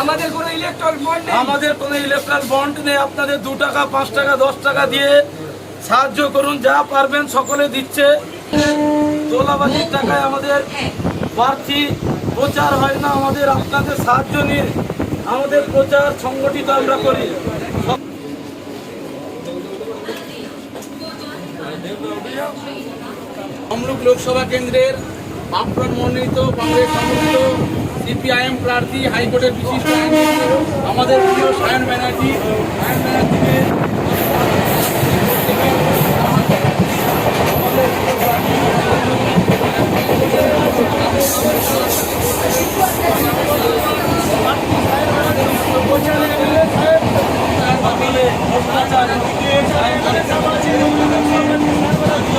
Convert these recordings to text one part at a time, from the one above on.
আমাদের কোনো electoral bond আমাদের কোনো ইলেকট্রাল বন্ড নেই। আপনাদের দু টাকা, পাঁচ টাকা, দশ টাকা দিয়ে সাহায্য করুন, যা পারবেন, সকলে দিচ্ছে। তোলাবাজির টাকায় আমাদের প্রার্থী প্রচার হয় না, আমাদের আপনাদের সাহায্য নিয়ে আমাদের প্রচার সংগঠিত আমরা করি। তমলুক লোকসভা কেন্দ্রের বামফ্রন্ট মনোনীত কংগ্রেস সমর্থিত সিপিআইএম প্রার্থী হাইকোর্টের বিশিষ্ট আমাদের প্রিয় সায়ন ব্যানার্জি। সায়ন ব্যানার্জিকে সকলের কাছে তারা দিনে আমাদের প্রার্থী সায়ন আমাদের প্রার্থী সায়ন ব্যানার্জি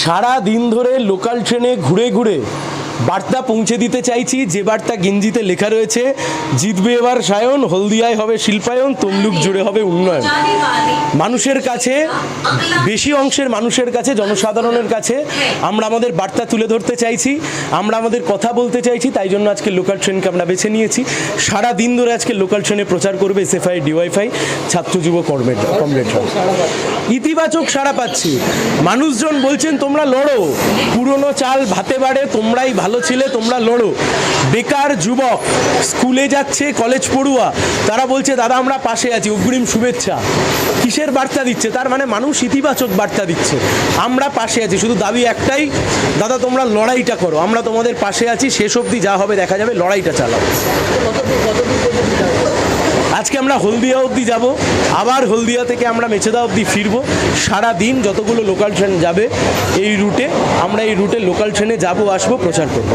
সারা দিন ধরে লোকাল ট্রেনে ঘুরে ঘুরে বার্তা পৌঁছে দিতে চাইছি, যে বার্তা গেঞ্জিতে লেখা রয়েছে, জিতবে এবার সায়ন, হলদিয়ায় হবে শিল্পায়ন, তমলুক জুড়ে হবে উন্নয়ন। মানুষের কাছে, বেশি অংশের মানুষের কাছে, জনসাধারণের কাছে আমরা আমাদের বার্তা তুলে ধরতে চাইছি, আমরা আমাদের কথা বলতে চাইছি, তাই জন্য আজকে লোকাল ট্রেনকে আমরা বেছে নিয়েছি। সারা দিন ধরে আজকে লোকাল ট্রেনে প্রচার করবে এস এসএফআই, ডিওয়াইফাই, ছাত্র যুব কর্মের কমরেডরা ইতিবাচক সাড়া পাচ্ছি। মানুষজন বলছেন, তোমরা লড়ো। পুরনো চাল ভাতে বাড়ে, তোমরাই ভালো ছিলে তোমরা লড়ো। বেকার যুবক, স্কুলে যাচ্ছে, কলেজ পড়ুয়া। তারা বলছে, দাদা, আমরা পাশে আছি, অগ্রিম শুভেচ্ছা। কিসের বার্তা দিচ্ছে? তার মানে মানুষ ইতিবাচক বার্তা দিচ্ছে। আমরা পাশে আছি, শুধু দাবি একটাই, দাদা, তোমরা লড়াইটা করো। আমরা তোমাদের পাশে আছি, শেষ অবধি যা হবে দেখা যাবে, লড়াইটা চালাও। আজকে আমরা হলদিয়া অবধি যাব, আবার হলদিয়া থেকে আমরা মেছেদা অবধি ফিরবো। সারা দিন যতগুলো লোকাল ট্রেন যাবে, এই রুটে আমরা এই রুটে লোকাল ট্রেনে যাব, আসব, প্রচার করব।